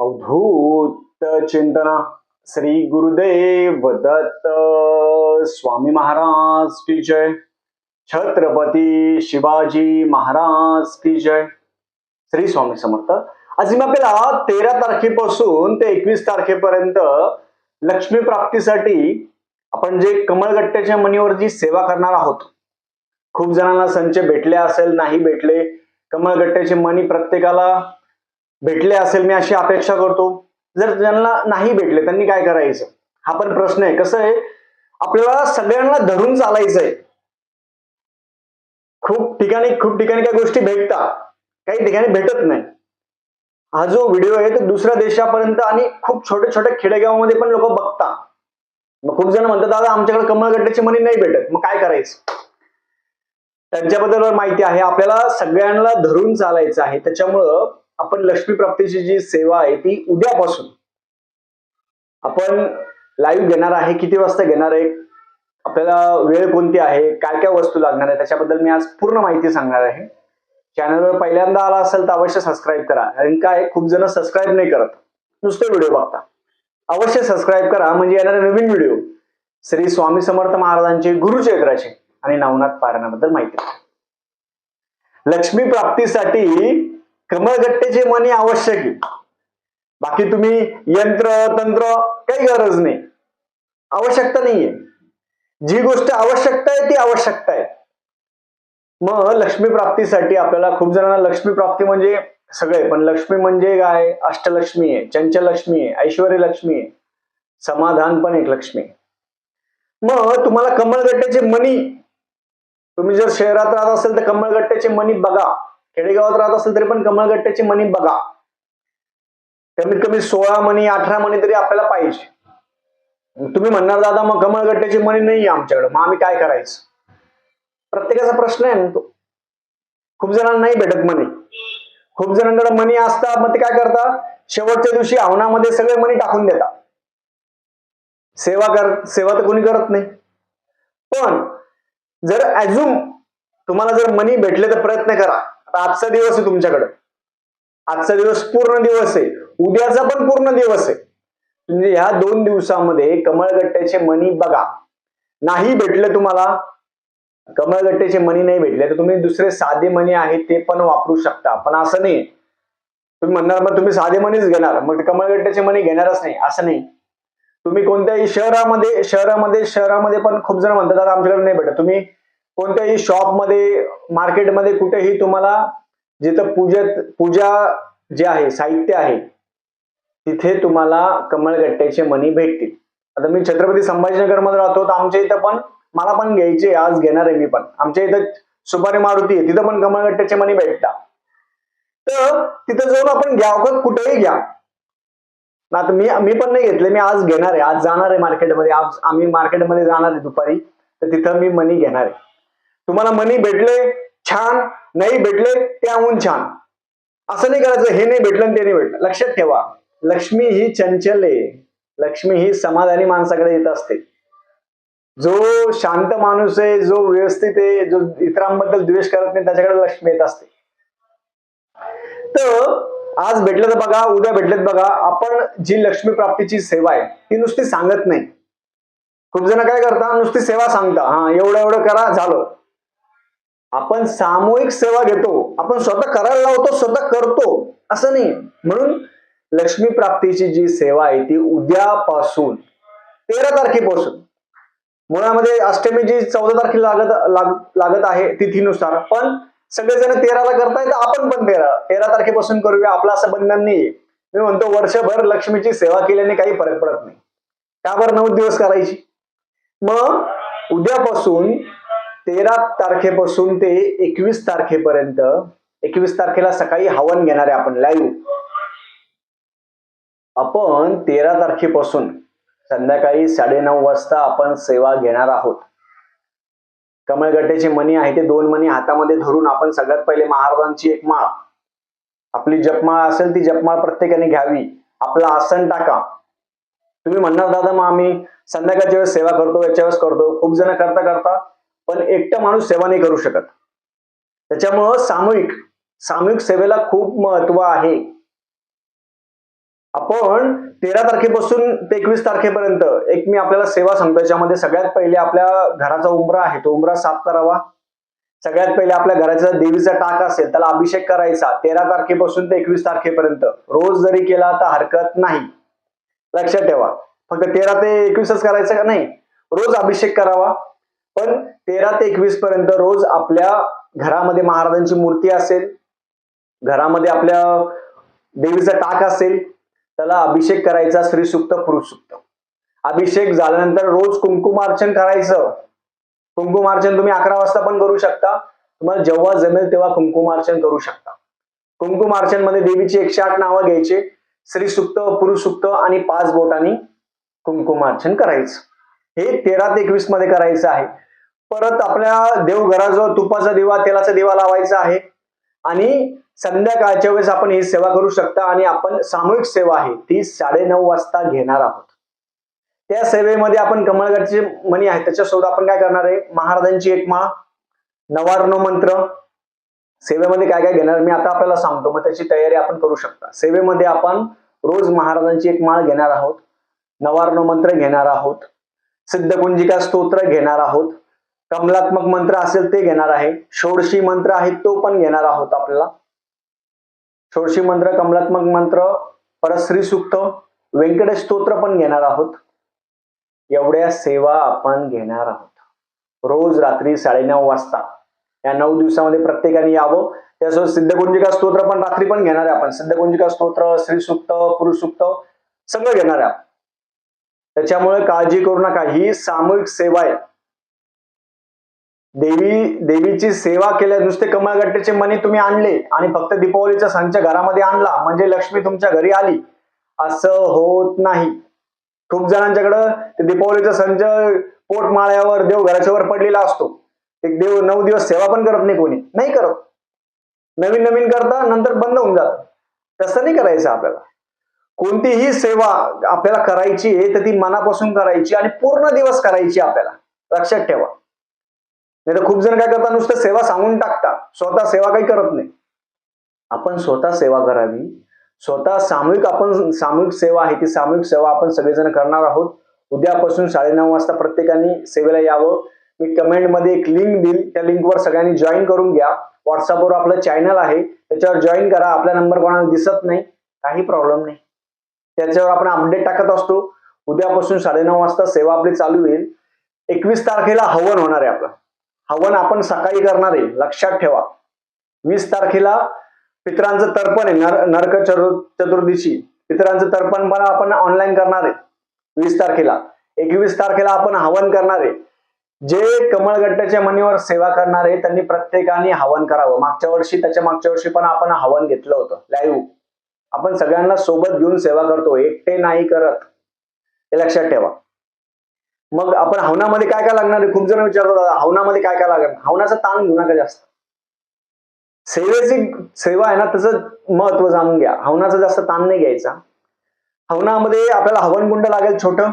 अवधूत चिंतना श्री गुरुदेव दत्त स्वामी महाराज की जय। छत्रपती शिवाजी महाराज की जय। श्री स्वामी समर्थ। आज मी आपल्याला तेरा तारखेपासून ते एकवीस तारखेपर्यंत लक्ष्मी प्राप्तीसाठी आपण जे कमळगट्ट्याच्या मनीवर जी सेवा करणार आहोत खूप जणांना संच भेटले असेल नाही भेटले कमळगट्ट्याचे मनी प्रत्येकाला भेटले असेल मी अशी अपेक्षा करतो. जर ज्यांना नाही भेटले त्यांनी काय करायचं? हा पण प्रश्न आहे. कसं आहे आपल्याला सगळ्यांना धरून चालायचं आहे खूप ठिकाणी खूप ठिकाणी काही गोष्टी भेटतात. काही ठिकाणी भेटत नाही. हा जो व्हिडिओ आहे तो दुसऱ्या देशापर्यंत आणि खूप छोट्या छोट्या खेडेगावामध्ये पण लोक बघतात. मग खूप जण म्हणतात दादा आमच्याकडे कमळगट्ट्याची मनी नाही भेटत. मग काय करायचं? त्यांच्याबद्दल माहिती आहे. आपल्याला सगळ्यांना धरून चालायचं आहे. त्याच्यामुळं आपण लक्ष्मी प्राप्तीची जी सेवा आहे ती उद्यापासून. आपण लाईव्ह घेणार आहे किती वाजता घेणार आहे आपल्याला वेळ कोणती आहे काय काय वस्तू लागणार आहे त्याच्याबद्दल मी आज पूर्ण माहिती सांगणार आहे. चॅनलवर पहिल्यांदा आला असेल तर अवश्य सबस्क्राईब करा कारण काय खूप जण सबस्क्राईब नाही करत. नुसते व्हिडिओ बघता. अवश्य सबस्क्राईब करा म्हणजे येणारे नवीन व्हिडिओ श्री स्वामी समर्थ महाराजांचे गुरुचरित्राचे आणि नवनाथ पारायणाबद्दल माहिती. लक्ष्मी प्राप्तीसाठी कमळगट्टेचे मनी आवश्यक आहे. बाकी तुम्ही यंत्र तंत्र काही गरज नाही. आवश्यकता नाहीये. जी गोष्ट आवश्यकता आहे ती आवश्यकता आहे. मग लक्ष्मी प्राप्तीसाठी आपल्याला खूप जणांना लक्ष्मी प्राप्ती म्हणजे सगळे पण लक्ष्मी म्हणजे काय? अष्टलक्ष्मी आहे चंचल लक्ष्मी आहे ऐश्वर्य लक्ष्मी आहे समाधान पण एक लक्ष्मी मग तुम्हाला कमळगट्ट्याचे मनी तुम्ही जर शहरात राहत असेल तर कमळगट्ट्याचे मनी बघा. खेडेगावात राहत असेल तरी पण कमळगट्ट्याची मनी बघा. कमीत कमी सोळा मनी अठरा मनी तरी आपल्याला पाहिजे. तुम्ही म्हणणार दादा मग कमळगट्ट्याची मनी नाही आमच्याकडे. मग आम्ही काय करायचं? प्रत्येकाचा प्रश्न आहे ना तो. खूप जणांना नाही भेटत मनी खूप जणांकडे मनी असतात मग ते काय करतात? शेवटच्या दिवशी हवनामध्ये सगळे मनी टाकून देतात. सेवा कर सेवा तर कोणी करत नाही. पण जर अजून तुम्हाला जर मनी भेटले तर प्रयत्न करा. आता आजचा दिवस आहे तुमच्याकडे. आजचा दिवस पूर्ण दिवस आहे. उद्याचा पण पूर्ण दिवस आहे. म्हणजे ह्या दोन दिवसामध्ये कमळगट्ट्याचे मनी बघा. नाही भेटलं तुम्हाला. कमळगट्ट्याचे मनी नाही भेटले तर तुम्ही दुसरे साधे मनी आहेत ते पण वापरू शकता. पण असं नाही. तुम्ही म्हणणार मग तुम्ही साधे मनीच घेणार. मग कमळगट्ट्याचे मनी घेणारच नाही. असं नाही. तुम्ही कोणत्याही शहरामध्ये शहरामध्ये शहरामध्ये पण खूप जण म्हणतात आमच्याकडे नाही भेटत. तुम्ही कोणत्याही शॉपमध्ये मार्केटमध्ये कुठेही तुम्हाला जिथं पूजेत पूजा जे आहे साहित्य आहे तिथे तुम्हाला कमळगट्ट्याचे मणी भेटतील. आता मी छत्रपती संभाजीनगरमध्ये राहतो तर आमच्या इथं पण मला पण घ्यायचे आज घेणार आहे मी पण. आमच्या इथं सुपारी मारुती आहे तिथं पण कमळगट्ट्याचे मणी भेटतात. तर तिथं जाऊन आपण घ्या का कुठेही घ्या. ना आता मी मी पण नाही घेतले मी आज घेणार आहे आज जाणार आहे मार्केटमध्ये आज आम्ही मार्केटमध्ये जाणार आहे दुपारी तर तिथं मी मनी घेणार आहे. तुम्हाला मनी भेटले छान. नाही भेटले त्याहून छान. असं नाही करायचं हे नाही भेटलं आणि ते नाही भेटलं. लक्षात ठेवा लक्ष्मी ही चंचल आहे. लक्ष्मी ही समाधानी माणसाकडे येत असते. जो शांत माणूस आहे जो व्यवस्थित आहे जो इतरांबद्दल द्वेष करत नाही त्याच्याकडे लक्ष्मी येत असते. तर आज भेटलं तर बघा उद्या भेटलेत बघा आपण जी लक्ष्मी प्राप्तीची सेवा आहे ती नुसती सांगत नाही. खूप जण काय करता नुसती सेवा सांगता. हा एवढं एवढं करा झालं. आपण सामूहिक सेवा घेतो आपण स्वतः करायला लावतो स्वतः करतो असं नाही. म्हणून लक्ष्मी प्राप्तीची जी सेवा आहे ती उद्यापासून तेरा तारखेपासून. मुळामध्ये अष्टमी जी चौदा तारखेला लागत लाग- लागत आहे तिथीनुसार. पण सगळेजण तेराला करताय तर आपण पण तेरा तेरा तारखेपासून करूया आपलं असं बंधन नाहीये. मी म्हणतो वर्षभर लक्ष्मीची सेवा केल्याने काही फरक पडत नाही. त्यावर नऊ दिवस करायची? मग उद्यापासून तेरा तारखेपासून ते एकवीस तारखेपर्यंत एकवीस तारखेला सकाळी हवन घेणार आहे आपण लाईव्ह आपण तेरा तारखेपासून संध्याकाळी साडेनऊ वाजता आपण सेवा घेणार आहोत. कमळगट्ट्याचे मणी आहे ते दोन मणी हातामध्ये धरून आपण सगळ्यात पहिले महाराजांची एक माळ. आपली जपमाळ असेल ती जपमाळ प्रत्येकाने घ्यावी. आपलं आसन टाका. तुम्ही म्हणणार दादा मग आम्ही संध्याकाळच्या वेळेस सेवा करतो याच्या वेळेस करतो. खूप जण करता करता. पण एकटा माणूस सेवा नाही करू शकत. त्याच्यामुळं सामूहिक सामूहिक सेवेला खूप महत्त्व आहे. आपण तेरा तारखेपासून ते एकवीस तारखेपर्यंत एक मी आपल्याला सेवा सांगतो याच्यामध्ये सगळ्यात पहिले आपल्या घराचा उंबरा आहे तो उंबरा साफ करावा. सगळ्यात पहिले आपल्या घराचा देवीचा टाक असेल त्याला अभिषेक करायचा तेरा तारखेपासून ते एकवीस तारखेपर्यंत. रोज जरी केला तर हरकत नाही. लक्षात ठेवा. फक्त तेरा ते एकवीसच करायचं का? नाही. रोज अभिषेक करावा. पण तेरा ते एकवीस पर्यंत रोज आपल्या घरामध्ये महाराजांची मूर्ती असेल घरामध्ये आपल्या देवीचा टाक असेल त्याला अभिषेक करायचा श्री सुक्त पुरुष सुक्त. अभिषेक झाल्यानंतर रोज कुंकुमार्चन करायचं. कुंकुमार्चन तुम्ही अकरा वाजता पण करू शकता. तुम्हाला जेव्हा जमेल तेव्हा कुंकुमार्चन करू शकता. कुंकुमार्चनमध्ये देवीची एकशे आठ नावं घ्यायचे. श्री सुक्त पुरुष सुक्त आणि पाच बोटांनी कुंकुमार्चन करायचं. हे तेरा ते एकवीसमध्ये करायचं आहे. परत आपल्या देवघराजवळ तुपाचा दिवा तेलाचा दिवा लावायचा आहे. आणि संध्याकाळच्या वेळेस आपण ही सेवा करू शकता आणि आपण सामूहिक सेवा आहे. ती साडेनऊ वाजता घेणार आहोत. त्या सेवेमध्ये आपण कमळगडचे मणी आहे. त्याच्यासोबत आपण काय करणार आहे? महाराजांची एक माळ नवार्णव मंत्र. सेवेमध्ये काय काय घेणार? मी आता आपल्याला सांगतो. मग त्याची तयारी आपण करू शकता. सेवेमध्ये आपण रोज महाराजांची एक माळ घेणार आहोत. नवार्णव मंत्र घेणार आहोत. सिद्धकुंजिका स्तोत्र घेणार आहोत. कमलात्मक मंत्र असेल ते घेणार आहे. षोडशी मंत्र आहे तो पण घेणार आहोत आपल्याला. षोडशी मंत्र कमलात्मक मंत्र परत श्री सुक्त व्यंकटेश स्तोत्र पण घेणार आहोत. एवढ्या सेवा आपण घेणार आहोत. रोज रात्री साडेनऊ वाजता. या नऊ दिवसामध्ये प्रत्येकाने यावं. त्यासोबत सिद्धकुंजिका स्तोत्र पण रात्री पण घेणार आहे आपण. सिद्धकुंजिका स्तोत्र श्री सुक्त पुरुष सुक्त सगळं घेणार आहे त्याच्यामुळे काळजी करू नका. ही सामूहिक सेवा आहे. देवी देवीची सेवा केल्या नुसते कमळगट्ट्याचे मणी तुम्ही आणले आणि फक्त दीपावलीचा संच घरामध्ये आणला म्हणजे लक्ष्मी तुमच्या घरी आली असं होत नाही. खूप जणांच्याकडं ते दीपावलीचा संच पोटमाळ्यावर देव घराच्या वर पडलेला असतो. एक देव नऊ दिवस सेवा पण करत नाही कोणी. नाही करत. नवीन नवीन करता नंतर बंद होऊन जात. तसं नाही करायचं आपल्याला. कोणतीही सेवा आपल्याला करायची आहे तर ती मनापासून करायची आणि पूर्ण दिवस करायची आपल्याला. लक्षात ठेवा. नाही तर खूप जण काय करतात नुसतं सेवा सांगून टाकता स्वतः सेवा काही करत नाही. आपण स्वतः सेवा करावी. स्वतः सामूहिक आपण सामूहिक सेवा आहे ती सामूहिक सेवा आपण सगळेजण करणार आहोत. उद्यापासून साडेनऊ वाजता प्रत्येकाने सेवेला यावं. मी कमेंटमध्ये एक लिंक देईल. त्या लिंकवर सगळ्यांनी जॉईन करून घ्या. व्हॉट्सअपवर आपलं चॅनल आहे. त्याच्यावर जॉईन करा. आपला नंबर कोणाला दिसत नाही. काही प्रॉब्लेम नाही. त्याच्यावर आपण अपडेट टाकत असतो. उद्यापासून साडेनऊ वाजता सेवा आपली चालू होईल. एकवीस तारखेला हवन होणार आहे आपलं. हवन आपण सकाळी करणार आहे. लक्षात ठेवा. वीस तारखेला पितरांचं तर्पण आहे. नर नरक चतुर चतुर्दशी पितरांचं तर्पण पण आपण ऑनलाईन करणार आहे. वीस तारखेला. एकवीस तारखेला आपण हवन करणार आहे. जे कमळगट्ट्याच्या मनीवर सेवा करणार आहे त्यांनी प्रत्येकाने हवन करावं. मागच्या वर्षी त्याच्या मागच्या वर्षी पण आपण हवन घेतलं होतं. लाईव्ह आपण सगळ्यांना सोबत घेऊन सेवा करतो एकटे नाही करत. हे लक्षात ठेवा. मग आपण हवनामध्ये काय काय लागणार आहे? खूप जण विचारतात हवनामध्ये काय काय लागणार? हवनाचा ताण घेऊ नका जास्त. सेवेची सेवा आहे ना तसं महत्त्व जाणून घ्या. हवनाचा जास्त ताण नाही घ्यायचा. हवनामध्ये आपल्याला हवन कुंड लागेल छोटं.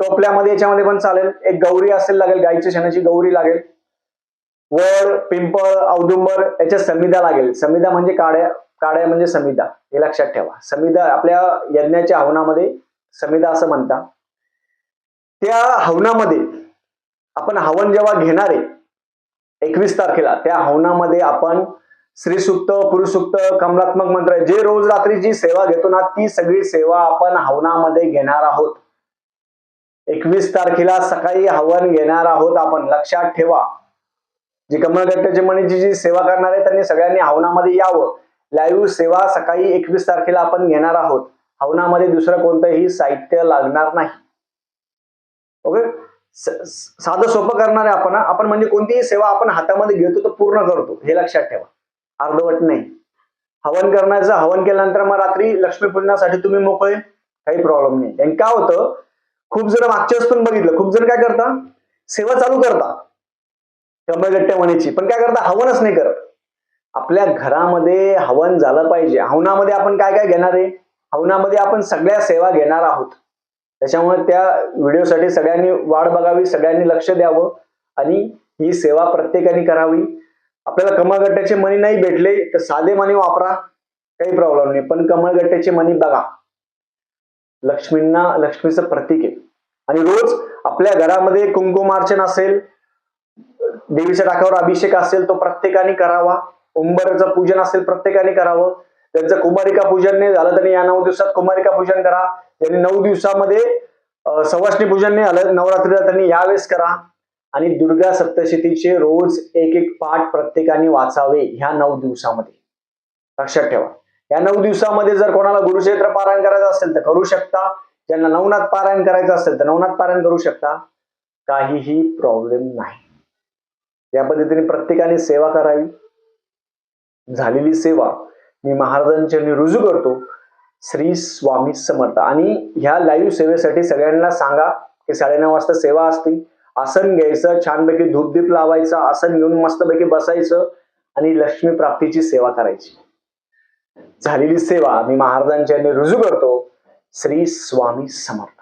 टोपल्यामध्ये याच्यामध्ये पण चालेल. एक गौरी असेल लागेल गाईच्या शेणाची गौरी लागेल. वड पिंपळ औदुंबर याच्या समिधा लागेल. समिधा म्हणजे काड्या काड्या म्हणजे समिधा. हे लक्षात ठेवा. समिधा आपल्या यज्ञाच्या हवनामध्ये समिधा असं म्हणतात. त्या हवनामध्ये आपण हवन जेव्हा घेणार आहे एकवीस तारखेला त्या हवनामध्ये आपण श्री सुक्त पुरुष कमलात्मक मंत्र जे रोज रात्री जी सेवा घेतो ना ती सगळी सेवा आपण हवनामध्ये घेणार आहोत. एकवीस तारखेला सकाळी हवन घेणार आहोत आपण. लक्षात ठेवा. जी कमलगट्ट्याची मणीची जी सेवा करणार आहे त्यांनी सगळ्यांनी हवनामध्ये यावं. लाईव्ह सेवा सकाळी एकवीस तारखेला आपण घेणार आहोत. हवनामध्ये दुसरं कोणतंही साहित्य लागणार नाही. ओके साधं सोपं करणार आहे आपण आपण म्हणजे कोणतीही सेवा आपण हातामध्ये घेतो तर पूर्ण करतो. हे लक्षात ठेवा. अर्धवट नाही. हवन करण्याचं हवन केल्यानंतर मग रात्री लक्ष्मीपूजनासाठी तुम्ही मोकळे काही प्रॉब्लेम नाही. आणि काय होतं? खूप जण मागच्या वेळेस पण बघितलं. खूप जण काय करता? सेवा चालू करता. कमळगट्ट्या म्हणायची. पण काय करता? हवनच नाही करत. आपल्या घरामध्ये हवन झालं पाहिजे. हवनामध्ये आपण काय काय घेणार आहे? हवनामध्ये आपण सगळ्या सेवा घेणार आहोत. त्याच्यामुळे त्या व्हिडिओसाठी सगळ्यांनी वाट बघावी सगळ्यांनी लक्ष द्यावं आणि ही सेवा प्रत्येकाने करावी. आपल्याला कमळगट्ट्याचे मणी नाही भेटले तर साधे मणी वापरा. काही प्रॉब्लेम नाही. पण कमळगट्ट्याचे मणी बघा. लक्ष्मींना लक्ष्मीचं प्रतीक आहे. आणि रोज आपल्या घरामध्ये कुंकुमार्चन असेल देवीच्या टाकावर अभिषेक असेल तो प्रत्येकाने करावा. उंबरचं पूजन असेल प्रत्येकाने करावं. त्यांचं कुमारिका पूजन नाही झालं तरी या नऊ दिवसात कुमारिका पूजन करा. त्यांनी नऊ दिवसामध्ये सवाष्णी पूजन नाही झालं नवरात्रीला त्यांनी यावेळेस करा. आणि दुर्गा सप्तशतीचे रोज एक एक पाठ प्रत्येकाने वाचावे ह्या नऊ दिवसामध्ये. लक्षात ठेवा. या नऊ दिवसामध्ये जर कोणाला गुरुक्षेत्र पारायण करायचं असेल तर करू शकता. ज्यांना नवनाथ पारायण करायचं असेल तर नवनाथ पारायण करू शकता. काहीही प्रॉब्लेम नाही. या पद्धतीने प्रत्येकाने सेवा करावी. झालेली सेवा मी महाराजांच्या रुजू करतो. श्री स्वामी समर्थ. आणि ह्या लाईव्ह सेवेसाठी सगळ्यांना सांगा की साडेनऊ वाजता सेवा असते. आसन घ्यायचं छानपैकी धूपदीप लावायचं आसन घेऊन मस्तपैकी बसायचं आणि लक्ष्मी प्राप्तीची सेवा करायची. झालेली सेवा मी महाराजांच्या रुजू करतो. श्री स्वामी समर्थ.